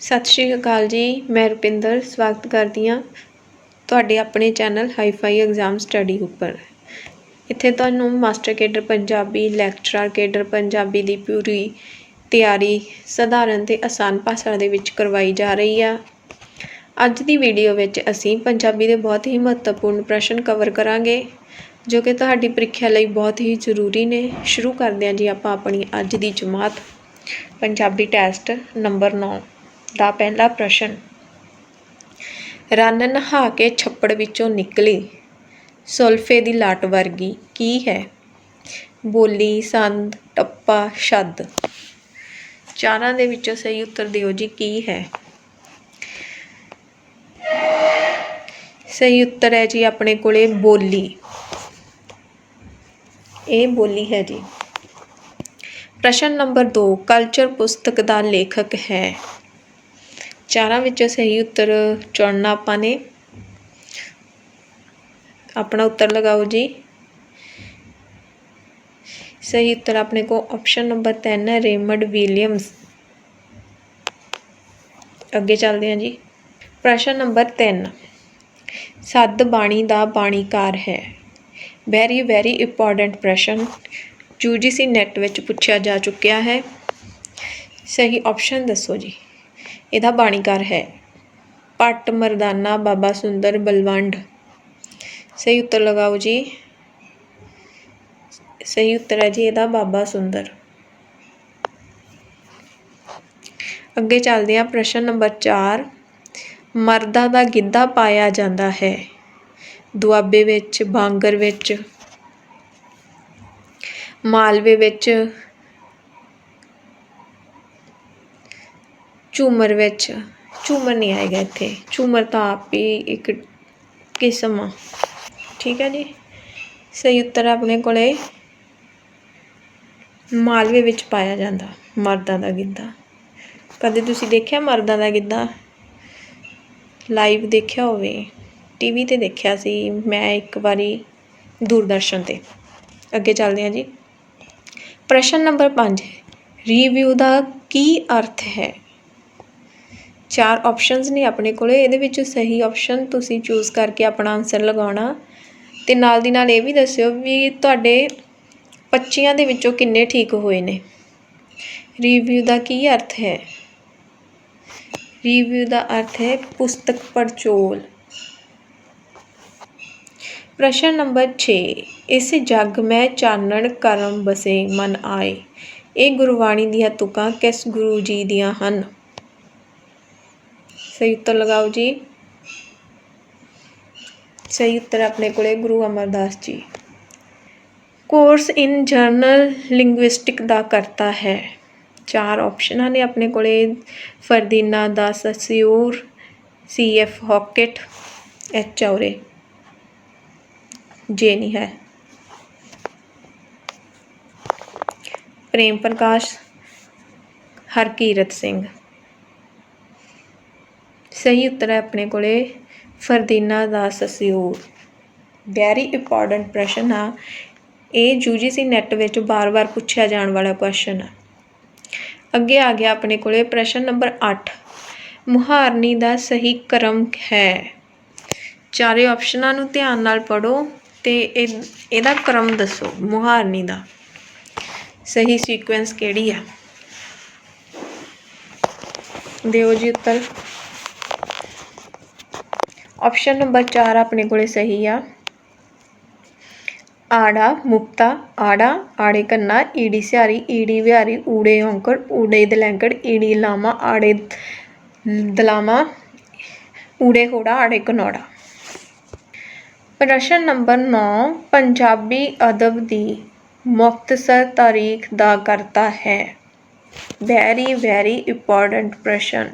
ਸਤਿ ਸ਼੍ਰੀ ਅਕਾਲ ਜੀ, ਮੈਂ ਰੁਪਿੰਦਰ, ਸਵਾਗਤ ਕਰਦੀ ਹਾਂ ਤੁਹਾਡੇ ਆਪਣੇ ਚੈਨਲ ਹਾਈਫਾਈ ਐਗਜ਼ਾਮ ਸਟੱਡੀ ਉੱਪਰ। ਇੱਥੇ ਤੁਹਾਨੂੰ master cadre Punjabi, lecturer cadre Punjabi ਦੀ ਪੂਰੀ ਤਿਆਰੀ ਸਧਾਰਨ ਤੇ ਆਸਾਨ ਭਾਸ਼ਾ ਦੇ ਵਿੱਚ ਕਰਵਾਈ ਜਾ ਰਹੀ ਆ। ਅੱਜ ਦੀ ਵੀਡੀਓ ਵਿੱਚ ਅਸੀਂ ਪੰਜਾਬੀ ਦੇ ਬਹੁਤ ਹੀ ਮਹੱਤਵਪੂਰਨ ਪ੍ਰਸ਼ਨ ਕਵਰ ਕਰਾਂਗੇ, ਜੋ ਕਿ ਤੁਹਾਡੀ ਪ੍ਰੀਖਿਆ ਲਈ ਬਹੁਤ ਹੀ ਜ਼ਰੂਰੀ ਨੇ। ਸ਼ੁਰੂ ਕਰਦੇ ਹਾਂ ਜੀ ਆਪਾਂ ਆਪਣੀ ਅੱਜ ਦੀ ਜਮਾਤ। ਪੰਜਾਬੀ ਟੈਸਟ ਨੰਬਰ 9 ਦਾ ਪਹਿਲਾ ਪ੍ਰਸ਼ਨ। ਰੰਨ ਨਹਾ ਕੇ ਛੱਪੜ ਵਿੱਚੋਂ ਨਿਕਲੀ। ਸੁਲਫੇ ਦੀ ਲਾਟ ਵਰਗੀ, ਕੀ ਹੈ? ਬੋਲੀ, ਸੰਦ, ਟੱਪਾ ਛੱਦ ਚਾਰਾਂ ਦੇ ਵਿੱਚੋਂ ਸਹੀ ਉੱਤਰ ਦਿਓ ਜੀ, ਕੀ ਹੈ? ਸਹੀ ਉੱਤਰ ਹੈ ਜੀ ਆਪਣੇ ਕੋਲੇ ਬੋਲੀ। ਇਹ ਬੋਲੀ ਹੈ ਜੀ। ਪ੍ਰਸ਼ਨ ਨੰਬਰ 2 ਕਲਚਰ ਪੁਸਤਕ ਦਾ ਲੇਖਕ ਹੈ। ਚਾਰਾਂ ਵਿੱਚੋਂ ਸਹੀ ਉੱਤਰ ਚੁਣਨਾ ਆਪਾਂ ਨੇ। ਆਪਣਾ ਉੱਤਰ ਲਗਾਓ ਜੀ। ਸਹੀ ਉੱਤਰ ਆਪਣੇ ਕੋ ਆਪਸ਼ਨ ਨੰਬਰ 3 ਹੈ, ਰੇਮੰਡ ਵਿਲੀਅਮਸ। ਅੱਗੇ ਚੱਲਦੇ ਹਾਂ ਜੀ। ਪ੍ਰਸ਼ਨ ਨੰਬਰ 3 ਸੱਦ ਬਾਣੀ ਦਾ ਬਾਣੀਕਾਰ ਹੈ। ਵੈਰੀ ਵੈਰੀ ਇੰਪੋਰਟੈਂਟ ਪ੍ਰਸ਼ਨ। ਯੂਜੀਸੀ ਨੈਟ ਵਿੱਚ ਪੁੱਛਿਆ ਜਾ ਚੁੱਕਿਆ ਹੈ। ਸਹੀ ਆਪਸ਼ਨ ਦੱਸੋ ਜੀ। ਇਹਦਾ ਬਾਣੀਕਾਰ ਹੈ। ਭੱਟ ਮਰਦਾਨਾ ਬਾਬਾ ਸੁੰਦਰ ਬਲਵੰਡ। ਸਹੀ ਉੱਤਰ ਲਗਾਓ ਜੀ। ਸਹੀ ਉੱਤਰ ਹੈ ਜੀ ਇਹਦਾ ਬਾਬਾ ਸੁੰਦਰ। ਅੱਗੇ ਚੱਲਦੇ ਹਾਂ, ਪ੍ਰਸ਼ਨ ਨੰਬਰ 4 ਮਰਦਾਂ ਦਾ ਗਿੱਧਾ ਪਾਇਆ ਜਾਂਦਾ ਹੈ। ਦੁਆਬੇ ਵਿੱਚ, ਬਾਂਗਰ ਵਿੱਚ, ਮਾਲਵੇ ਵਿੱਚ ਝੂਮਰ ਵਿੱਚ। ਝੂਮਰ ਨਹੀਂ ਆਏਗਾ ਇੱਥੇ। ਝੂਮਰ ਤਾਂ ਆਪ ਹੀ ਇੱਕ ਕਿਸਮ ਆ। ਠੀਕ ਹੈ ਜੀ? ਸਹੀ ਉੱਤਰ ਆਪਣੇ ਕੋਲੇ। ਮਾਲਵੇ ਵਿੱਚ ਪਾਇਆ ਜਾਂਦਾ। ਮਰਦਾਂ ਦਾ ਗਿੱਧਾ। ਕਦੇ ਤੁਸੀਂ ਦੇਖਿਆ ਮਰਦਾਂ ਦਾ ਗਿੱਧਾ? ਲਾਈਵ ਦੇਖਿਆ ਹੋਵੇ। ਟੀਵੀ ਤੇ ਦੇਖਿਆ ਸੀ ਮੈਂ ਇੱਕ ਵਾਰੀ ਦੂਰਦਰਸ਼ਨ ਤੇ। ਅੱਗੇ ਚੱਲਦੇ ਹਾਂ ਜੀ। ਪ੍ਰਸ਼ਨ ਨੰਬਰ 5 ਰਿਵਿਊ ਦਾ ਕੀ ਅਰਥ ਹੈ? ਚਾਰ ਆਪਸ਼ਨਸ ਨੇ ਆਪਣੇ ਕੋਲੇ। ਇਹਦੇ ਵਿੱਚੋਂ ਸਹੀ ਆਪਸ਼ਨ ਤੁਸੀਂ ਚੂਜ਼ ਕਰਕੇ ਆਪਣਾ ਆਨਸਰ ਲਗਾਉਣਾ। ਤੇ ਨਾਲ ਦੀ ਨਾਲ ਇਹ ਵੀ ਦੱਸਿਓ ਵੀ ਤੁਹਾਡੇ 25 ਦੇ ਵਿੱਚੋਂ ਕਿੰਨੇ ਠੀਕ ਹੋਏ ਨੇ। ਰਿਵਿਊ ਦਾ ਕੀ ਅਰਥ ਹੈ? ਰਿਵਿਊ ਦਾ ਅਰਥ ਹੈ ਪੁਸਤਕ ਪੜਚੋਲ। ਪ੍ਰਸ਼ਨ ਨੰਬਰ 6 ਇਸ ਜਗ ਮੈਂ ਚਾਨਣ ਕਰਮ ਬਸੇ ਮਨ ਆਏ। ਇਹ ਗੁਰਬਾਣੀ ਦੀਆਂ ਤੁਕਾਂ ਕਿਸ ਗੁਰੂ ਜੀ ਦੀਆਂ ਹਨ? ਸਹੀ ਉੱਤਰ ਲਗਾਓ ਜੀ। ਸਹੀ ਉੱਤਰ ਆਪਣੇ ਕੋਲੇ, Guru Amardas ji. Course in general linguistic ਦਾ ਕਰਤਾ ਹੈ। ਚਾਰ ਆਪਸ਼ਨਾਂ ਨੇ ਆਪਣੇ ਕੋਲੇ, ਫਰਦੀਨਾ ਦਾ ਸਸਿਊਰ ਸੀ ਐਫ ਹੌਕਟ, ਐਚ ਚੌਰੇ ਜੇ ਨਹੀਂ ਹੈ। ਪ੍ਰੇਮ ਪ੍ਰਕਾਸ਼, ਹਰਕੀਰਤ ਸਿੰਘ। ਸਹੀ ਉੱਤਰ ਹੈ ਆਪਣੇ ਕੋਲੇ, ਫਰਦੀਨਾ ਦਾ ਸਸਿਊਰ ਵੈਰੀ ਇੰਪੋਰਟੈਂਟ ਪ੍ਰਸ਼ਨ ਆ। ਇਹ ਯੂਜੀਸੀ ਨੈਟ ਵਿੱਚ ਬਾਰ-ਬਾਰ ਪੁੱਛਿਆ ਜਾਣ ਵਾਲਾ ਕੁਐਸਚਨ ਆ। ਅੱਗੇ ਆ ਗਿਆ ਆਪਣੇ ਕੋਲੇ ਪ੍ਰਸ਼ਨ ਨੰਬਰ 8 ਮੁਹਾਰਨੀ ਦਾ ਸਹੀ ਕਰਮ ਹੈ। ਚਾਰੇ ਆਪਸ਼ਨਾਂ ਨੂੰ ਧਿਆਨ ਨਾਲ ਪੜੋ ਤੇ ਇਹਦਾ ਕਰਮ ਦੱਸੋ, ਮੁਹਾਰਨੀ ਦਾ। ਸਹੀ ਸੀਕੁਐਂਸ ਕਿਹੜੀ ਆ? ਦਿਓ ਜੀ ਉੱਤਰ। ਆਪਸ਼ਨ ਨੰਬਰ 4 ਆਪਣੇ ਕੋਲੇ ਸਹੀ ਆ। ਆੜਾ, ਮੁਕਤਾ, ਆੜਾ, ਆੜੇ ਕੰਨਾ, ਈੜੀ ਸਿਆਰੀ ਈੜੀ ਵਿਹਾਰੀ, ਊੜੇ ਔਂਕੜ, ਊੜੇ ਦਲੈਂਕੜ, ਈੜੀ ਲਾਮਾ, ਆੜੇ ਦਲਾਮਾ, ਊੜੇ ਹੋੜਾ, ਆੜੇ ਕਨੋੜਾ। ਪ੍ਰਸ਼ਨ ਨੰਬਰ 9 ਪੰਜਾਬੀ ਅਦਬ ਦੀ ਮੁਖਤਸਰ ਤਾਰੀਖ ਦਾ ਕਰਤਾ ਹੈ। ਵੈਰੀ ਵੈਰੀ ਇੰਪੋਰਟੈਂਟ ਪ੍ਰਸ਼ਨ।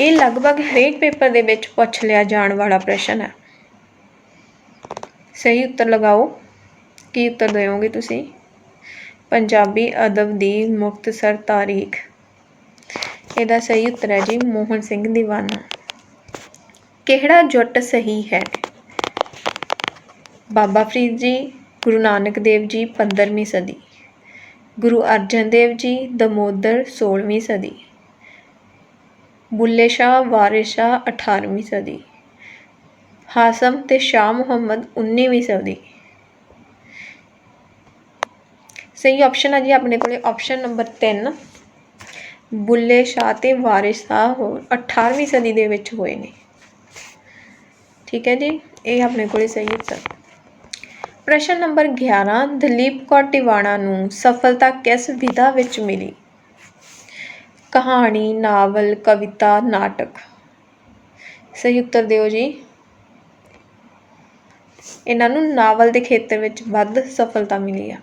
ਇਹ ਲਗਭਗ ਹਰੇਕ ਪੇਪਰ ਦੇ ਵਿੱਚ ਪੁੱਛ ਲਿਆ ਜਾਣ ਵਾਲਾ ਪ੍ਰਸ਼ਨ ਹੈ। ਸਹੀ ਉੱਤਰ ਲਗਾਓ। ਕੀ ਉੱਤਰ ਦਿਓਗੇ ਤੁਸੀਂ? ਪੰਜਾਬੀ ਅਦਬ ਦੀ ਮੁਕਤਸਰ ਤਾਰੀਖ। ਇਹਦਾ ਸਹੀ ਉੱਤਰ ਹੈ ਜੀ ਮੋਹਨ ਸਿੰਘ ਦੀਵਾਨਾ। ਕਿਹੜਾ ਜੁੱਟ ਸਹੀ ਹੈ? ਬਾਬਾ ਫਰੀਦ ਜੀ, ਗੁਰੂ ਨਾਨਕ ਦੇਵ ਜੀ 15ਵੀਂ ਸਦੀ। ਗੁਰੂ ਅਰਜਨ ਦੇਵ ਜੀ, ਦਮੋਦਰ 16ਵੀਂ ਸਦੀ। ਬੁੱਲੇ ਸ਼ਾਹ ਵਾਰਿਸ ਸ਼ਾਹ 18ਵੀਂ ਸਦੀ। ਹਾਸਮ ਅਤੇ ਸ਼ਾਹ ਮੁਹੰਮਦ 19ਵੀਂ ਸਦੀ। ਸਹੀ ਆਪਸ਼ਨ ਆ ਜੀ ਆਪਣੇ ਕੋਲੇ ਆਪਸ਼ਨ ਨੰਬਰ 3 ਬੁੱਲੇ ਸ਼ਾਹ ਤੇ ਵਾਰਿਸ ਸ਼ਾਹ ਹੋ 18ਵੀਂ ਸਦੀ ਦੇ ਵਿੱਚ ਹੋਏ ਨੇ। ਠੀਕ ਹੈ ਜੀ, ਇਹ ਆਪਣੇ ਕੋਲੇ ਸਹੀ ਉੱਤਰ ਪ੍ਰਸ਼ਨ ਨੰਬਰ 11 ਦਲੀਪ ਕੌਰ ਟਿਵਾਣਾ ਨੂੰ ਸਫਲਤਾ ਕਿਸ ਵਿਧਾ ਵਿੱਚ ਮਿਲੀ? ਕਹਾਣੀ, ਨਾਵਲ, ਕਵਿਤਾ, ਨਾਟਕ। ਸਹੀ ਉੱਤਰ ਦਿਓ ਜੀ। ਇਹਨਾਂ ਨੂੰ ਨਾਵਲ ਦੇ ਖੇਤਰ ਵਿੱਚ ਵੱਧ ਸਫਲਤਾ ਮਿਲੀ ਆ।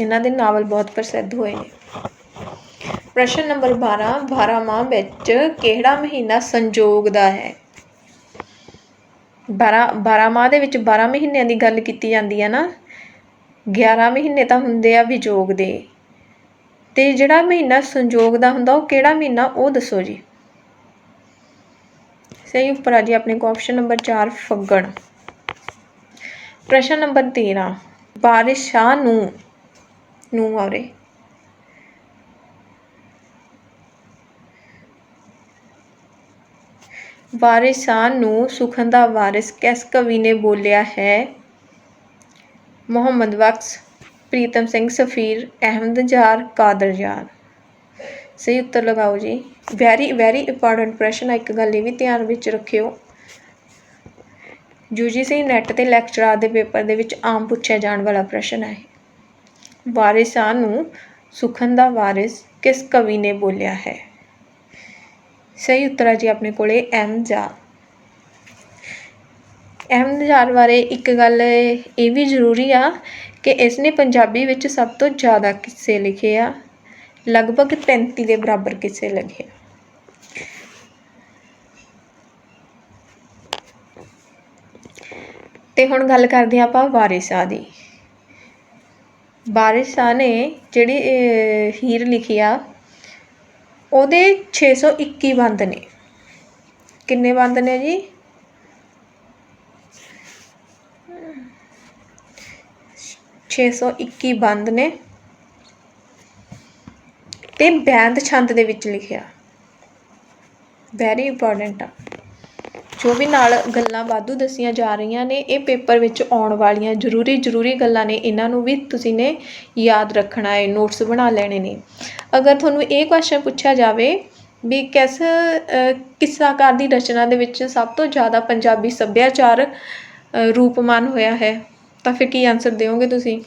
ਇਹਨਾਂ ਦੇ ਨਾਵਲ ਬਹੁਤ ਪ੍ਰਸਿੱਧ ਹੋਏ ਨੇ। ਪ੍ਰਸ਼ਨ ਨੰਬਰ 12 12 ਮਾਹ ਵਿੱਚ ਕਿਹੜਾ ਮਹੀਨਾ ਸੰਜੋਗ ਦਾ ਹੈ? 12 12 ਮਾਹ ਦੇ ਵਿੱਚ 12 ਮਹੀਨਿਆਂ ਦੀ ਗੱਲ ਕੀਤੀ ਜਾਂਦੀ ਹੈ ਨਾ। 11 ਮਹੀਨੇ ਤਾਂ ਹੁੰਦੇ ਆ ਵਿਜੋਗ ਦੇ। ਅਤੇ ਜਿਹੜਾ ਮਹੀਨਾ ਸੰਜੋਗ ਦਾ ਹੁੰਦਾ, ਉਹ ਕਿਹੜਾ ਮਹੀਨਾ, ਉਹ ਦੱਸੋ ਜੀ। ਸਹੀ ਉੱਪਰ ਆ ਜੀ ਆਪਣੇ ਕੋ ਆਪਸ਼ਨ ਨੰਬਰ 4 ਫੱਗਣ। ਪ੍ਰਸ਼ਨ ਨੰਬਰ 13 ਬਾਰਿਸ਼ ਸ਼ਾਹ ਨੂੰ ਨੂੰ ਆਉਰੇ ਵਾਰਿਸ ਸ਼ਾਹ ਨੂੰ ਸੁਖਨ ਦਾ ਵਾਰਿਸ, ਕਿਸ ਕਵੀ ਨੇ ਬੋਲਿਆ ਹੈ? ਮੁਹੰਮਦ ਬਖਸ਼ ਪ੍ਰੀਤਮ ਸਿੰਘ ਸਫੀਰ, ਅਹਿਮਦ ਯਾਰ ਕਾਦਰ ਯਾਰ। ਸਹੀ ਉੱਤਰ ਲਗਾਓ ਜੀ। ਵੈਰੀ ਵੈਰੀ ਇੰਪੋਰਟੈਂਟ ਪ੍ਰਸ਼ਨ ਹੈ ਇੱਕ ਗੱਲ ਇਹ ਵੀ ਧਿਆਨ ਵਿੱਚ ਰੱਖਿਓ। ਯੂਜੀਸੀ ਨੈਟ ਤੇ ਲੈਕਚਰਾਰ ਦੇ ਪੇਪਰ ਦੇ ਵਿੱਚ ਆਮ ਪੁੱਛਿਆ ਜਾਣ ਵਾਲਾ ਪ੍ਰਸ਼ਨ ਹੈ ਵਾਰਿਸ ਨੂੰ ਸੁਖਨ ਦਾ ਵਾਰਿਸ ਕਿਸ ਕਵੀ ਨੇ ਬੋਲਿਆ ਹੈ? ਸਹੀ ਉੱਤਰ ਹੈ ਜੀ ਆਪਣੇ ਕੋਲੇ ਐਮ ਜਾ। ਅਹਿਮਦ ਜਾਰ ਬਾਰੇ ਇੱਕ ਗੱਲ ਇਹ ਵੀ ਜ਼ਰੂਰੀ ਆ ਕਿ ਇਸ ਨੇ ਪੰਜਾਬੀ ਵਿੱਚ ਸਭ ਤੋਂ ਜ਼ਿਆਦਾ ਕਿੱਸੇ ਲਿਖੇ ਆ। ਲਗਭਗ 35 ਦੇ ਬਰਾਬਰ ਕਿੱਸੇ ਲਿਖੇ ਆ। ਤੇ ਹੁਣ ਗੱਲ ਕਰਦੇ ਹਾਂ ਆਪਾਂ ਵਾਰਿਸ ਸ਼ਾਹ ਦੀ। ਵਾਰਿਸ ਸ਼ਾਹ ਨੇ ਜਿਹੜੀ ਹੀਰ ਲਿਖੀ ਆ, ਉਹਦੇ 621 ਬੰਦ ਨੇ। ਕਿੰਨੇ ਬੰਦ ਨੇ ਜੀ? ਛੇ ਸੌ ਇੱਕੀ ਬੰਦ ਨੇ ਤੇ ਬੈਂਦ ਛੰਦ ਦੇ ਵਿੱਚ ਲਿਖਿਆ। ਵੈਰੀ ਇੰਪੋਰਟੈਂਟ ਆ। ਜੋ ਵੀ ਨਾਲ ਗੱਲਾਂ ਵਾਧੂ ਦੱਸੀਆਂ ਜਾ ਰਹੀਆਂ ਨੇ ਇਹ ਪੇਪਰ ਵਿੱਚ ਆਉਣ ਵਾਲੀਆਂ ਜ਼ਰੂਰੀ ਜ਼ਰੂਰੀ ਗੱਲਾਂ ਨੇ। ਇਹਨਾਂ ਨੂੰ ਵੀ ਤੁਸੀਂ ਨੇ ਯਾਦ ਰੱਖਣਾ ਹੈ ਨੋਟਸ ਬਣਾ ਲੈਣੇ ਨੇ। ਅਗਰ ਤੁਹਾਨੂੰ ਇਹ ਕੁਐਸਚਨ ਪੁੱਛਿਆ ਜਾਵੇ ਵੀ ਕਿਸ ਅ, ਕਿੱਸਾਕਾਰ ਦੀ ਰਚਨਾ ਦੇ ਵਿੱਚ ਸਭ ਤੋਂ ਜ਼ਿਆਦਾ ਪੰਜਾਬੀ ਸੱਭਿਆਚਾਰ ਰੂਪਮਾਨ ਹੋਇਆ ਹੈ ਤਾਂ ਫਿਰ ਕੀ ਆਨਸਰ ਦਿਓਗੇ ਤੁਸੀਂ?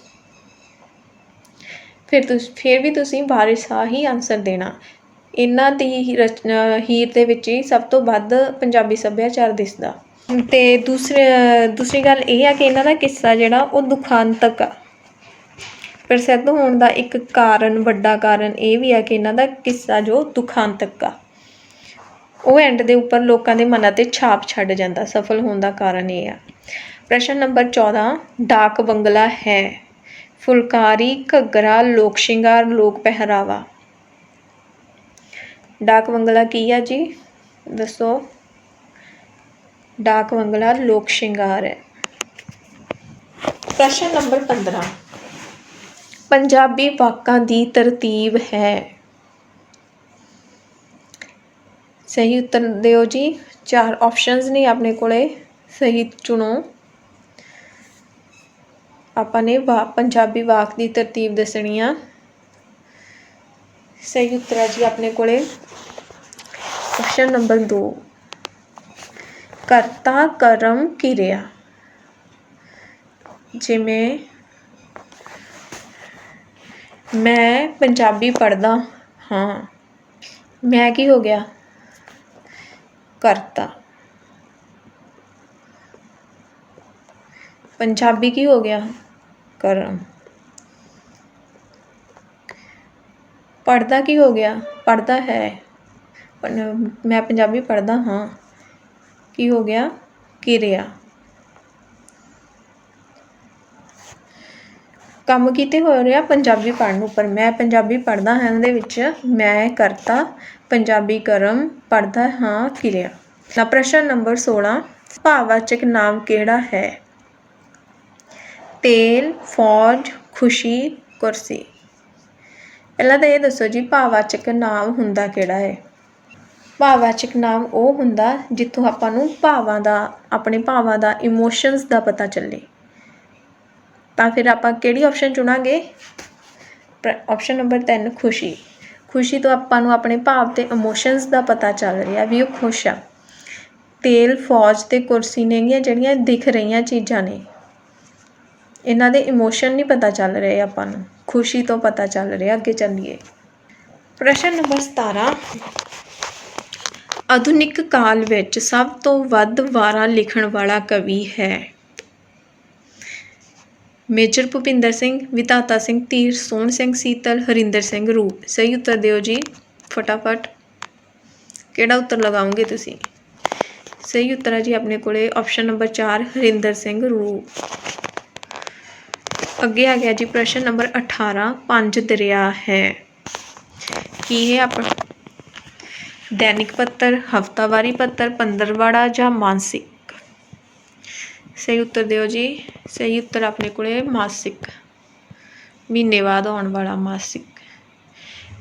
ਫਿਰ ਤੁਸੀਂ, ਫਿਰ ਵੀ ਤੁਸੀਂ ਵਾਰਿਸ ਹੀ ਆਨਸਰ ਦੇਣਾ। ਇਹਨਾਂ ਦੀ ਹੀ ਰਚਨਾ ਹੀਰ ਦੇ ਵਿੱਚ ਹੀ ਸਭ ਤੋਂ ਵੱਧ ਪੰਜਾਬੀ ਸੱਭਿਆਚਾਰ ਦਿਸਦਾ। ਤੇ ਦੂਸਰੇ, ਦੂਸਰੀ ਗੱਲ ਇਹ ਆ ਕਿ ਇਹਨਾਂ ਦਾ ਕਿੱਸਾ ਜਿਹੜਾ ਉਹ ਦੁਖਾਂਤਕ ਆ। ਪ੍ਰਸਿੱਧ ਹੋਣ ਦਾ ਇੱਕ ਕਾਰਨ, ਵੱਡਾ ਕਾਰਨ ਇਹ ਵੀ ਆ ਕਿ ਇਹਨਾਂ ਦਾ ਕਿੱਸਾ ਜੋ ਦੁਖਾਂਤਕ ਆ। ਉਹ ਐਂਡ ਦੇ ਉੱਪਰ ਲੋਕਾਂ ਦੇ ਮਨਾਂ ਤੇ ਛਾਪ ਛੱਡ ਜਾਂਦਾ, ਸਫਲ ਹੋਣ ਦਾ ਕਾਰਨ ਇਹ ਆ। ਪ੍ਰਸ਼ਨ ਨੰਬਰ 14 ਡਾਕ ਬੰਗਲਾ ਹੈ ਫੁਲਕਾਰੀ ਘੱਗਰਾ ਲੋਕ ਸ਼ਿੰਗਾਰ ਲੋਕ ਪਹਿਰਾਵਾ ਡਾਕ ਬੰਗਲਾ ਕੀ ਆ ਜੀ ਦੱਸੋ ਡਾਕ ਬੰਗਲਾ ਲੋਕ ਸ਼ਿੰਗਾਰ ਹੈ ਪ੍ਰਸ਼ਨ ਨੰਬਰ 15 ਪੰਜਾਬੀ ਵਾਕਾਂ ਦੀ ਤਰਤੀਬ ਹੈ ਸਹੀ ਉੱਤਰ ਦਿਓ ਜੀ ਚਾਰ ਆਪਸ਼ਨਸ ਨੇ ਆਪਣੇ ਕੋਲੇ ਸਹੀ ਚੁਣੋ ਆਪਾਂ ਨੇ ਵਾ, ਪੰਜਾਬੀ ਵਾਕ ਦੀ ਤਰਤੀਬ ਦੱਸਣੀ ਆ। ਸਹੀ ਉੱਤਰ ਹੈ ਜੀ ਆਪਣੇ ਕੋਲੇ। ਆਪਸ਼ਨ ਨੰਬਰ 2 ਕਰਤਾ ਕਰਮ ਕਿਰਿਆ। ਜਿਵੇਂ, ਮੈਂ ਪੰਜਾਬੀ ਪੜ੍ਹਦਾ ਹਾਂ। ਮੈਂ ਕੀ ਹੋ ਗਿਆ? ਕਰਤਾ। ਪੰਜਾਬੀ ਕੀ ਹੋ ਗਿਆ? ਕਰਮ ਪੜ੍ਹਦਾ ਕੀ ਹੋ ਗਿਆ? ਪੜ੍ਹਦਾ ਹੈ। ਮੈਂ ਪੰਜਾਬੀ ਪੜ੍ਹਦਾ ਹਾਂ। ਕੀ ਹੋ ਗਿਆ? ਕਿਰਿਆ। ਕੰਮ ਕੀਤੇ ਹੋ ਰਿਹਾ ਪੰਜਾਬੀ ਪੜ੍ਹਨ ਉੱਪਰ। ਮੈਂ ਪੰਜਾਬੀ ਪੜ੍ਹਦਾ ਹਾਂ। ਦੇ ਵਿੱਚ ਮੈਂ ਕਰਤਾ ਪੰਜਾਬੀ ਕਰਮ, ਪੜ੍ਹਦਾ ਹਾਂ ਕਿਰਿਆ। ਨਾ ਪ੍ਰਸ਼ਨ ਨੰਬਰ 16 ਭਾਵਵਾਚਕ ਨਾਮ ਕਿਹੜਾ ਹੈ? ਤੇਲ, ਫੌਜ, ਖੁਸ਼ੀ, ਕੁਰਸੀ। ਪਹਿਲਾਂ ਤਾਂ ਇਹ ਦੱਸੋ ਜੀ ਭਾਵਵਾਚਕ ਨਾਮ ਹੁੰਦਾ ਕਿਹੜਾ ਹੈ? ਭਾਵਵਾਚਕ ਨਾਮ ਉਹ ਹੁੰਦਾ ਜਿੱਥੋਂ ਆਪਾਂ ਨੂੰ ਭਾਵਾਂ ਦਾ, ਆਪਣੇ ਭਾਵਾਂ ਦਾ ਇਮੋਸ਼ਨਸ ਦਾ ਪਤਾ ਚੱਲੇ। ਤਾਂ ਫਿਰ ਆਪਾਂ ਕਿਹੜੀ ਆਪਸ਼ਨ ਚੁਣਾਂਗੇ? ਆਪਸ਼ਨ ਨੰਬਰ 3 ਖੁਸ਼ੀ। ਖੁਸ਼ੀ ਤੋਂ ਆਪਾਂ ਨੂੰ ਆਪਣੇ ਭਾਵ ਤੇ ਇਮੋਸ਼ਨਸ ਦਾ ਪਤਾ ਚੱਲ ਰਿਹਾ ਵੀ ਉਹ ਖੁਸ਼ ਆ। ਤੇਲ, ਫੌਜ ਤੇ ਕੁਰਸੀ ਨੇਗੀਆਂ ਜਿਹੜੀਆਂ ਦਿਖ ਰਹੀਆਂ ਚੀਜ਼ਾਂ ਨੇ। ਇਹਨਾਂ ਦੇ ਇਮੋਸ਼ਨ ਨਹੀਂ ਪਤਾ ਚੱਲ ਰਹੇ ਆਪਾਂ ਨੂੰ। ਖੁਸ਼ੀ ਤੋਂ ਪਤਾ ਚੱਲ ਰਿਹਾ, ਅੱਗੇ ਚੱਲੀਏ। ਪ੍ਰਸ਼ਨ ਨੰਬਰ 17 ਆਧੁਨਿਕ ਕਾਲ ਵਿੱਚ ਸਭ ਤੋਂ ਵੱਧ ਵਾਰਾਂ ਲਿਖਣ ਵਾਲਾ ਕਵੀ ਹੈ। ਮੇਜਰ ਭੁਪਿੰਦਰ ਸਿੰਘ, ਵਿਧਾਤਾ ਸਿੰਘ ਧੀਰ, ਸੋਹਣ ਸਿੰਘ ਸੀਤਲ, ਹਰਿੰਦਰ ਸਿੰਘ ਰੂਪ। ਸਹੀ ਉੱਤਰ ਦਿਓ ਜੀ, ਫਟਾਫਟ। ਕਿਹੜਾ ਉੱਤਰ ਲਗਾਓਗੇ ਤੁਸੀਂ? ਸਹੀ ਉੱਤਰ ਹੈ ਜੀ ਆਪਣੇ ਕੋਲੇ ਆਪਸ਼ਨ ਨੰਬਰ 4 ਹਰਿੰਦਰ ਸਿੰਘ ਰੂਪ। ਅੱਗੇ ਆ ਗਿਆ ਜੀ, ਪ੍ਰਸ਼ਨ ਨੰਬਰ 18 ਪੰਜ ਦਰਿਆ ਹੈ। ਕੀ ਹੈ ਆਪਣਾ ਦੈਨਿਕ ਪੱਤਰ, ਹਫਤਾਵਾਰੀ ਪੱਤਰ, ਪੰਦਰਵਾੜਾ ਜਾਂ ਮਾਨਸਿਕ? ਸਹੀ ਉੱਤਰ ਦਿਓ ਜੀ। ਸਹੀ ਉੱਤਰ ਆਪਣੇ ਕੋਲੇ ਮਾਸਿਕ। ਮਹੀਨੇ ਬਾਅਦ ਆਉਣ ਵਾਲਾ ਮਾਸਿਕ।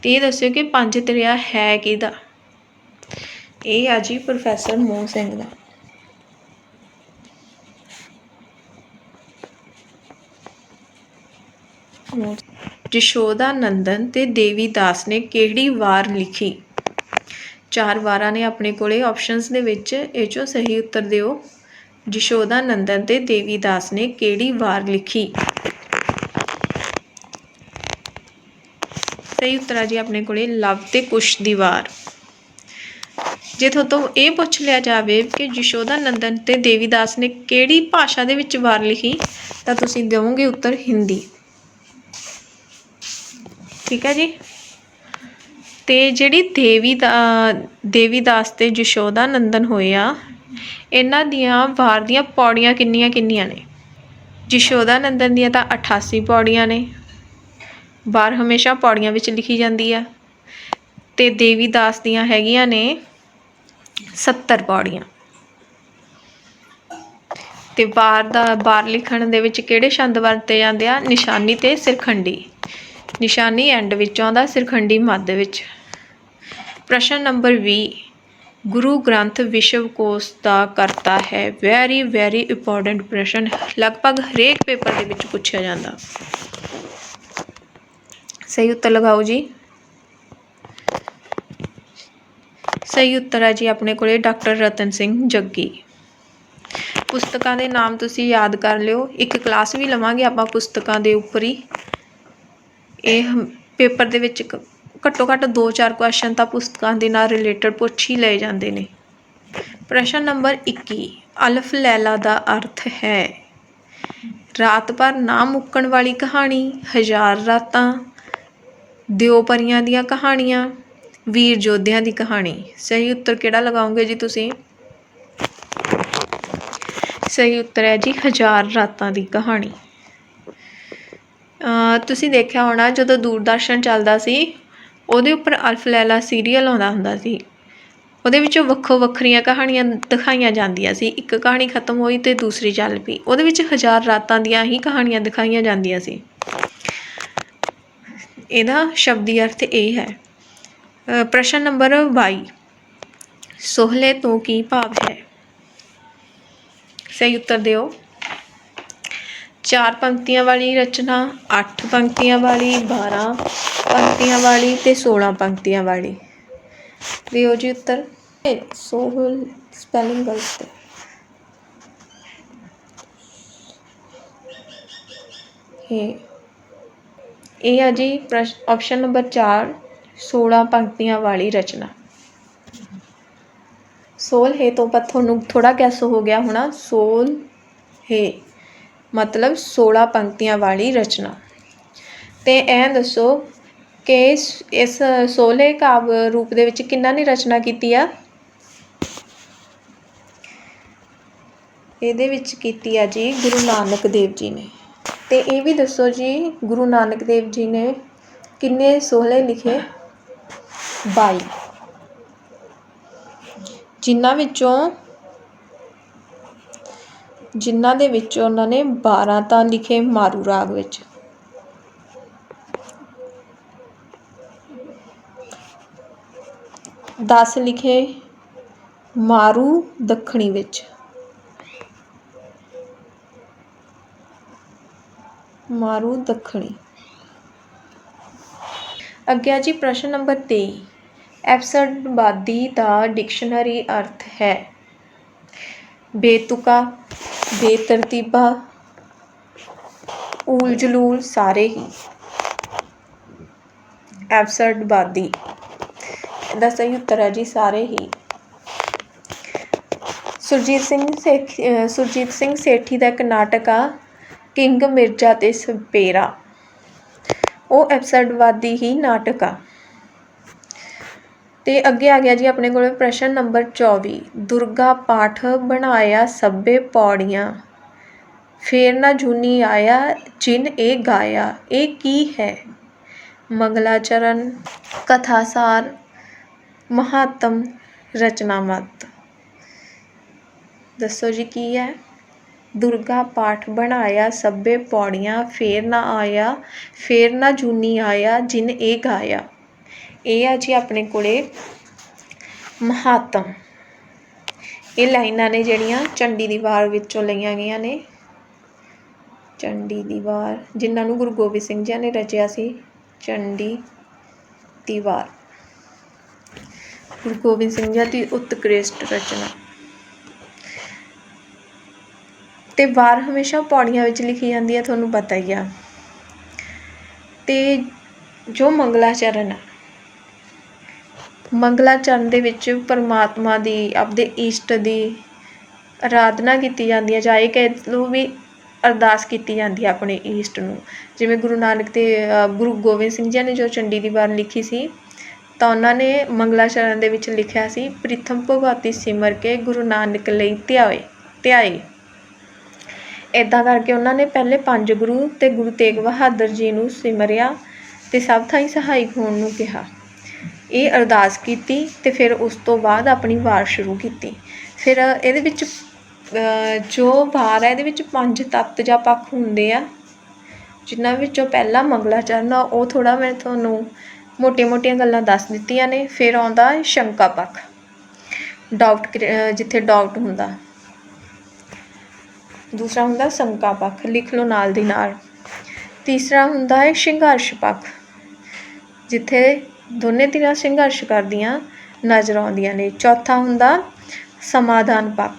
ਤੇ ਇਹ ਦੱਸਿਓ ਕਿ ਪੰਜ ਦਰਿਆ ਹੈ ਕਿਹਦਾ? ਇਹ ਆ ਜੀ ਪ੍ਰੋਫੈਸਰ ਮੋਹਨ ਸਿੰਘ ਦਾ। ਯਸ਼ੋਦਾ ਨੰਦਨ ਤੇ ਦੇਵੀ ਦਾਸ ਨੇ ਕਿਹੜੀ ਵਾਰ ਲਿਖੀ? ਚਾਰ ਵਾਰਾਂ ਨੇ ਆਪਣੇ ਕੋਲੇ ਆਪਸ਼ਨਸ ਦੇ ਵਿੱਚ, ਇਹ ਚੋਂ ਸਹੀ ਉੱਤਰ ਦਿਓ। ਯਸ਼ੋਦਾ ਨੰਦਨ ਤੇ ਦੇਵੀ ਦਾਸ ਨੇ ਕਿਹੜੀ ਵਾਰ ਲਿਖੀ? ਸਹੀ ਉੱਤਰ ਆ ਜੀ ਆਪਣੇ ਕੋਲੇ, ਲਵ ਤੇ ਕੁਸ਼ ਦੀ ਵਾਰ। ਜੇ ਤੋਂ ਇਹ ਪੁੱਛ ਲਿਆ ਜਾਵੇ ਕਿ ਯਸ਼ੋਦਾ ਨੰਦਨ ਤੇ ਦੇਵੀ ਦਾਸ ਨੇ ਕਿਹੜੀ ਭਾਸ਼ਾ ਦੇ ਵਿੱਚ ਵਾਰ ਲਿਖੀ, ਤਾਂ ਤੁਸੀਂ ਦਿਓਗੇ ਉੱਤਰ ਹਿੰਦੀ। ਠੀਕ ਹੈ ਜੀ। ਤੇ ਜਿਹੜੀ ਦੇਵੀ ਦਾ, ਦੇਵੀ ਦਾਸ ਤੇ ਜਸ਼ੋਦਾ ਨੰਦਨ ਹੋਏ ਆ, ਇਹਨਾਂ ਦੀਆਂ ਵਾਰ ਦੀਆਂ ਪੌੜੀਆਂ ਕਿੰਨੀਆਂ ਕਿੰਨੀਆਂ ਨੇ? ਯਸ਼ੋਦਾ ਨੰਦਨ ਦੀਆਂ ਤਾਂ 88 ਪੌੜੀਆਂ ਨੇ। ਵਾਰ ਹਮੇਸ਼ਾ ਪੌੜੀਆਂ ਵਿੱਚ ਲਿਖੀ ਜਾਂਦੀ ਆ। ਤੇ ਦੇਵੀ ਦਾਸ ਦੀਆਂ ਹੈਗੀਆਂ ਨੇ 70 ਪੌੜੀਆਂ। ਤੇ ਵਾਰ ਦਾ, ਵਾਰ ਲਿਖਣ ਦੇ ਵਿੱਚ ਕਿਹੜੇ ਛੰਦ ਵਰਤੇ ਜਾਂਦੇ ਆ? ਨਿਸ਼ਾਨੀ ਤੇ ਸਿਰਖੰਡੀ। ਨਿਸ਼ਾਨੀ ਐਂਡ ਵਿੱਚ ਆਉਂਦਾ ਸਿਰਖੰਡੀ ਮੱਧ ਵਿੱਚ। ਪ੍ਰਸ਼ਨ ਨੰਬਰ 20 ਗੁਰੂ ਗ੍ਰੰਥ ਵਿਸ਼ਵ ਕੋਸ਼ ਦਾ ਕਰਤਾ ਹੈ। ਵੈਰੀ ਵੈਰੀ ਇੰਪੋਰਟੈਂਟ ਪ੍ਰਸ਼ਨ। ਲਗਭਗ ਹਰੇਕ ਪੇਪਰ ਦੇ ਵਿੱਚ ਪੁੱਛਿਆ ਜਾਂਦਾ। ਸਹੀ ਉੱਤਰ ਲਗਾਓ ਜੀ। ਸਹੀ ਉੱਤਰ ਹੈ ਜੀ ਆਪਣੇ ਕੋਲੇ ਡਾਕਟਰ ਰਤਨ ਸਿੰਘ ਜੱਗੀ। ਪੁਸਤਕਾਂ ਦੇ ਨਾਮ ਤੁਸੀਂ ਯਾਦ ਕਰ ਲਿਓ। ਇੱਕ ਕਲਾਸ ਵੀ ਲਵਾਂਗੇ ਆਪਾਂ ਪੁਸਤਕਾਂ ਦੇ ਉੱਪਰ ਹੀ। ਇਹ ਪੇਪਰ ਦੇ ਵਿੱਚ ਕ- ਘੱਟੋ ਘੱਟ 2-4 ਕੁਐਸਚਨ ਤਾਂ ਪੁਸਤਕਾਂ ਦੇ ਨਾਲ ਰਿਲੇਟਡ ਪੁੱਛ ਹੀ ਲਏ ਜਾਂਦੇ ਨੇ। ਪ੍ਰਸ਼ਨ ਨੰਬਰ 21 ਅਲਫ ਲੈਲਾ ਦਾ ਅਰਥ ਹੈ, ਰਾਤ ਭਰ ਨਾ ਮੁੱਕਣ ਵਾਲੀ ਕਹਾਣੀ, ਹਜ਼ਾਰ ਰਾਤਾਂ, ਦਿਓ ਪਰੀਆਂ ਦੀਆਂ ਕਹਾਣੀਆਂ, ਵੀਰ ਯੋਧਿਆਂ ਦੀ ਕਹਾਣੀ। ਸਹੀ ਉੱਤਰ ਕਿਹੜਾ ਲਗਾਓਗੇ ਜੀ ਤੁਸੀਂ? ਸਹੀ ਉੱਤਰ ਹੈ ਜੀ, ਹਜ਼ਾਰ ਰਾਤਾਂ ਦੀ ਕਹਾਣੀ। ਤੁਸੀਂ ਦੇਖਿਆ ਹੋਣਾ ਜਦੋਂ ਦੂਰਦਰਸ਼ਨ ਚੱਲਦਾ ਸੀ, ਉਹਦੇ ਉੱਪਰ ਅਲਫ ਲੈਲਾ ਸੀਰੀਅਲ ਆਉਂਦਾ ਹੁੰਦਾ ਸੀ। ਉਹਦੇ ਵਿੱਚੋਂ ਵੱਖੋ ਵੱਖਰੀਆਂ ਕਹਾਣੀਆਂ ਦਿਖਾਈਆਂ ਜਾਂਦੀਆਂ ਸੀ। ਇੱਕ ਕਹਾਣੀ ਖਤਮ ਹੋਈ ਤੇ ਦੂਸਰੀ ਚੱਲ ਪਈ। ਉਹਦੇ ਵਿੱਚ ਹਜ਼ਾਰ ਰਾਤਾਂ ਦੀਆਂ ਹੀ ਕਹਾਣੀਆਂ ਦਿਖਾਈਆਂ ਜਾਂਦੀਆਂ ਸੀ। ਇਹਦਾ ਸ਼ਬਦੀ ਅਰਥ ਇਹ ਹੈ। ਪ੍ਰਸ਼ਨ ਨੰਬਰ 22 ਸੋਹਲੇ ਤੋਂ ਕੀ ਭਾਵ ਹੈ? ਸਹੀ ਉੱਤਰ ਦਿਓ। ਚਾਰ ਪੰਕਤੀਆਂ ਵਾਲੀ ਰਚਨਾ 8 ਪੰਕਤੀਆਂ ਵਾਲੀ 12 ਪੰਕਤੀਆਂ ਵਾਲੀ ਤੇ 16 ਪੰਕਤੀਆਂ ਵਾਲੀ ਦਿਓ ਜੀ ਉੱਤਰ ਸੋਹਲ ਸਪੈਲਿੰਗ ਗਲਤ ਹੈ ਇਹ ਇਹ ਆ ਜੀ ਆਪਸ਼ਨ ਨੰਬਰ 4 16 ਪੰਕਤੀਆਂ ਵਾਲੀ ਰਚਨਾ ਸੋਲ ਹੈ ਤੋਂ ਪਰ ਤੁਹਾਨੂੰ ਥੋੜਾ ਗੈਸ ਹੋ ਗਿਆ ਹੋਣਾ ਸੋਲ ਹੈ ਮਤਲਬ 16 ਪੰਕਤੀਆਂ ਵਾਲੀ ਰਚਨਾ। ਤੇ ਇਹ ਦੱਸੋ ਕਿ ਇਸ ਇਸ ਸੋਲੇ ਕਾਵਿ ਰੂਪ ਦੇ ਵਿੱਚ ਕਿੰਨਾਂ ਨੇ ਰਚਨਾ ਕੀਤੀ ਆ? ਇਹਦੇ ਵਿੱਚ ਕੀਤੀ ਆ ਜੀ ਗੁਰੂ ਨਾਨਕ ਦੇਵ ਜੀ ਨੇ। ਤੇ ਇਹ ਵੀ ਦੱਸੋ ਜੀ ਗੁਰੂ ਨਾਨਕ ਦੇਵ ਜੀ ਨੇ ਕਿੰਨੇ ਸੋਹਲੇ ਲਿਖੇ? 22 ਜਿਨ੍ਹਾਂ ਵਿੱਚੋਂ ਜਿਨ੍ਹਾਂ ਦੇ ਵਿੱਚ ਉਹਨਾਂ ਨੇ 12 ਤਾਂ ਲਿਖੇ ਮਾਰੂ ਰਾਗ ਵਿੱਚ। ਦਸ ਲਿਖੇ ਮਾਰੂ ਦੱਖਣੀ ਵਿੱਚ। ਮਾਰੂ ਦੱਖਣੀ। ਅੱਗੇ ਆ ਜੀ ਪ੍ਰਸ਼ਨ ਨੰਬਰ 23 ਐਬਸਰਡਵਾਦੀ ਦਾ ਡਿਕਸ਼ਨਰੀ ਅਰਥ ਹੈ ਬੇਤੁਕਾ। ਬੇਤਰਤੀਬਾ ਊਲ ਜਲੂਲ ਸਾਰੇ ਹੀ ਐਬਸਰਡਵਾਦੀ ਇਹਦਾ ਸਹੀ ਉੱਤਰ ਹੈ ਜੀ, ਸਾਰੇ ਹੀ। ਸੁਰਜੀਤ ਸਿੰਘ ਸੇਖ ਸੁਰਜੀਤ ਸਿੰਘ ਸੇਠੀ ਦਾ ਇੱਕ ਨਾਟਕ ਆ, ਕਿੰਗ ਮਿਰਜ਼ਾ ਤੇ ਸਪੇਰਾ। ਉਹ ਐਬਸਰਡਵਾਦੀ ਹੀ ਨਾਟਕ ਆ। ਤੇ ਅੱਗੇ ਆ ਗਿਆ ਜੀ ਆਪਣੇ ਕੋਲ ਪ੍ਰਸ਼ਨ ਨੰਬਰ 24 ਦੁਰਗਾ ਪਾਠ ਬਣਾਇਆ ਸਭੇ ਪੌੜੀਆਂ ਫੇਰ ਨਾ ਜੂਨੀ ਆਇਆ ਜਿਨ ਇਹ ਗਾਇਆ ਇਹ ਕੀ ਹੈ ਮੰਗਲਾਚਰਨ ਕਥਾਸਾਰ ਮਹਾਤਮ ਰਚਨਾਮਤ ਦੱਸੋ ਜੀ ਕੀ ਹੈ ਦੁਰਗਾ ਪਾਠ ਬਣਾਇਆ ਸਭੇ ਪੌੜੀਆਂ ਫੇਰ ਨਾ ਆਇਆ ਫੇਰ ਨਾ ਜੂਨੀ ਆਇਆ ਜਿਨ ਇਹ ਗਾਇਆ ਇਹ ਆ ਜੀ ਆਪਣੇ ਕੋਲੇ ਮਹਾਤਮ। ਇਹ ਲਾਈਨਾਂ ਨੇ ਜਿਹੜੀਆਂ ਚੰਡੀ ਦੀ ਵਾਰ ਵਿੱਚੋਂ ਲਈਆਂ ਗਈਆਂ ਨੇ। ਚੰਡੀ ਦੀ ਵਾਰ ਜਿਨ੍ਹਾਂ ਨੂੰ ਗੁਰੂ ਗੋਬਿੰਦ ਸਿੰਘ ਜੀ ਨੇ ਰਚਿਆ ਸੀ, ਚੰਡੀ ਦੀ ਵਾਰ ਗੁਰੂ ਗੋਬਿੰਦ ਸਿੰਘ ਜੀ ਦੀ ਉਤਕ੍ਰਿਸ਼ਟ ਰਚਨਾ। ਤੇ ਵਾਰ ਹਮੇਸ਼ਾ ਪੌੜੀਆਂ ਵਿੱਚ ਲਿਖੀ ਜਾਂਦੀ ਹੈ, ਤੁਹਾਨੂੰ ਪਤਾ ਹੀ ਆ। ਤੇ ਜੋ ਮੰਗਲਾਚਰਨ ਆ ਮੰਗਲਾਚਰਨ ਦੇ ਵਿੱਚ ਪਰਮਾਤਮਾ ਦੀ, ਆਪਦੇ ਇਸ਼ਟ ਦੀ ਅਰਾਧਨਾ ਕੀਤੀ ਜਾਂਦੀ ਹੈ ਜਾਂ ਇਹ ਕਹਿ ਲਓ ਵੀ ਅਰਦਾਸ ਕੀਤੀ ਜਾਂਦੀ ਹੈ ਆਪਣੇ ਇਸ਼ਟ ਨੂੰ। ਜਿਵੇਂ ਗੁਰੂ ਨਾਨਕ ਤੇ ਗੁਰੂ ਗੋਬਿੰਦ ਸਿੰਘ ਜੀ ਨੇ ਜੋ ਚੰਡੀ ਦੀ ਵਾਰ ਲਿਖੀ ਸੀ, ਤਾਂ ਉਹਨਾਂ ਨੇ ਮੰਗਲਾਚਰਨ ਦੇ ਵਿੱਚ ਲਿਖਿਆ ਸੀ ਪ੍ਰਿਥਮ ਭਗਵਤੀ ਸਿਮਰ ਕੇ ਗੁਰੂ ਨਾਨਕ ਲਈ ਧਿਆਏ ਧਿਆਏ। ਇਦਾਂ ਕਰਕੇ ਉਹਨਾਂ ਨੇ ਪਹਿਲੇ ਪੰਜ ਗੁਰੂ ਤੇ ਗੁਰੂ ਤੇਗ ਬਹਾਦਰ ਜੀ ਨੂੰ ਸਿਮਰਿਆ ਤੇ ਸਭ ਥਾਈਂ ਸਹਾਇਕ ਹੋਣ ਨੂੰ ਕਿਹਾ। ਇਹ ਅਰਦਾਸ ਕੀਤੀ ਤੇ ਫਿਰ ਉਸ ਤੋਂ ਬਾਅਦ ਆਪਣੀ ਵਾਰ ਸ਼ੁਰੂ ਕੀਤੀ। ਫਿਰ ਇਹਦੇ ਵਿੱਚ ਜੋ ਵਾਰ ਹੈ, ਇਹਦੇ ਵਿੱਚ ਪੰਜ ਤੱਤ ਜਾਂ ਪੱਖ ਹੁੰਦੇ ਆ, ਜਿਨ੍ਹਾਂ ਵਿੱਚੋਂ ਪਹਿਲਾ ਮੰਗਲਾਚਰਨ ਆ ਉਹ ਥੋੜਾ ਮੈਂ ਤੁਹਾਨੂੰ ਮੋਟੀਆਂ-ਮੋਟੀਆਂ ਗੱਲਾਂ ਦੱਸ ਦਿੱਤੀਆਂ ਨੇ। ਫਿਰ ਆਉਂਦਾ ਸ਼ੰਕਾ ਪੱਖ, ਡਾਊਟ ਜਿੱਥੇ ਡਾਊਟ ਹੁੰਦਾ। ਦੂਸਰਾ ਹੁੰਦਾ ਸੰਕਾ ਪੱਖ, ਲਿਖ ਲਓ ਨਾਲ ਦੀ ਨਾਲ। ਤੀਸਰਾ ਹੁੰਦਾ ਹੈ ਸੰਘਰਸ਼ ਪੱਖ, ਜਿੱਥੇ ਦੋਨੇ ਧਿਰਾਂ ਸੰਘਰਸ਼ ਕਰਦੀਆਂ ਨਜ਼ਰ ਆਉਂਦੀਆਂ ਨੇ। ਚੌਥਾ ਹੁੰਦਾ ਸਮਾਧਾਨ ਪੱਖ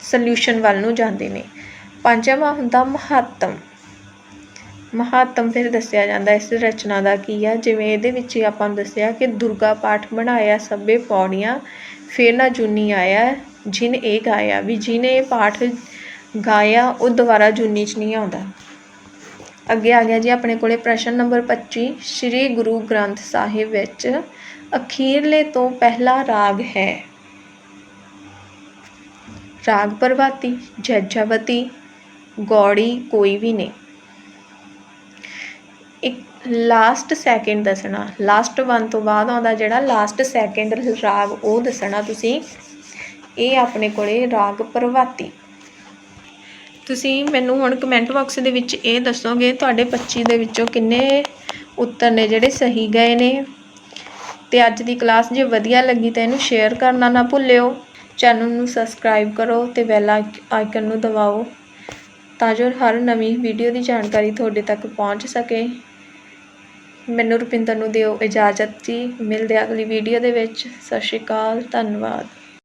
ਸੋਲਿਊਸ਼ਨ ਵੱਲ ਨੂੰ ਜਾਂਦੇ ਨੇ। ਪੰਜਵਾਂ ਹੁੰਦਾ ਮਹੱਤਮ। ਮਹੱਤਮ ਫਿਰ ਦੱਸਿਆ ਜਾਂਦਾ ਇਸ ਰਚਨਾ ਦਾ ਕੀ ਆ? ਜਿਵੇਂ ਇਹਦੇ ਵਿੱਚ ਹੀ ਆਪਾਂ ਨੂੰ ਦੱਸਿਆ ਕਿ ਦੁਰਗਾ ਪਾਠ ਬਣਾਇਆ, ਸਭੇ ਪੌੜੀਆਂ, ਫਿਰ ਨਾ ਜੁਨੀ ਆਇਆ, ਜਿਨ ਇਹ ਗਾਇਆ। ਵੀ ਜਿਹਨੇ ਇਹ ਪਾਠ ਗਾਇਆ, ਉਹ ਦੁਬਾਰਾ ਜੁਨੀ 'ਚ ਨਹੀਂ ਆਉਂਦਾ। ਅੱਗੇ ਆ ਗਿਆ ਜੀ ਆਪਣੇ ਕੋਲੇ ਪ੍ਰਸ਼ਨ ਨੰਬਰ 25 ਸ੍ਰੀ ਗੁਰੂ ਗ੍ਰੰਥ ਸਾਹਿਬ ਵਿੱਚ ਅਖੀਰਲੇ ਤੋਂ ਪਹਿਲਾ ਰਾਗ ਹੈ। ਰਾਗ ਪ੍ਰਭਾਤੀ, ਜੱਜਾਵਤੀ, ਗੌੜੀ ਕੋਈ ਵੀ ਨਹੀਂ। ਇੱਕ ਲਾਸਟ ਸੈਕਿੰਡ ਦੱਸਣਾ ਲਾਸਟ ਵਨ ਤੋਂ ਬਾਅਦ ਆਉਂਦਾ ਜਿਹੜਾ ਲਾਸਟ ਸੈਕਿੰਡ ਰਾਗ, ਉਹ ਦੱਸਣਾ ਤੁਸੀਂ। ਇਹ ਆਪਣੇ ਕੋਲੇ ਰਾਗ ਪ੍ਰਭਾਤੀ। ਤੁਸੀਂ ਮੈਨੂੰ ਹੁਣ ਕਮੈਂਟ ਬਾਕਸ ਦੇ ਵਿੱਚ ਇਹ ਦੱਸੋਗੇ ਤੁਹਾਡੇ 25 ਦੇ ਵਿੱਚੋਂ ਕਿੰਨੇ ਉੱਤਰ ਨੇ ਜਿਹੜੇ ਸਹੀ ਗਏ ਨੇ? ਤੇ ਅੱਜ ਦੀ ਕਲਾਸ ਜੇ ਵਧੀਆ ਲੱਗੀ ਤਾਂ ਇਹਨੂੰ ਸ਼ੇਅਰ ਕਰਨਾ ਨਾ ਭੁੱਲਿਓ। ਚੈਨਲ ਨੂੰ ਸਬਸਕ੍ਰਾਈਬ ਕਰੋ ਤੇ ਬੈਲ ਆਈਕਨ ਨੂੰ ਦਬਾਓ ਤਾਂ ਜੋ ਹਰ ਨਵੀਂ ਵੀਡੀਓ ਦੀ ਜਾਣਕਾਰੀ ਤੁਹਾਡੇ ਤੱਕ ਪਹੁੰਚ ਸਕੇ। ਮੈਨੂੰ ਰੁਪਿੰਦਰ ਨੂੰ ਦਿਓ ਇਜਾਜ਼ਤ ਜੀ। ਮਿਲਦੇ ਅਗਲੀ ਵੀਡੀਓ ਦੇ ਵਿੱਚ। ਸਤਿ ਸ਼੍ਰੀ ਅਕਾਲ, ਧੰਨਵਾਦ।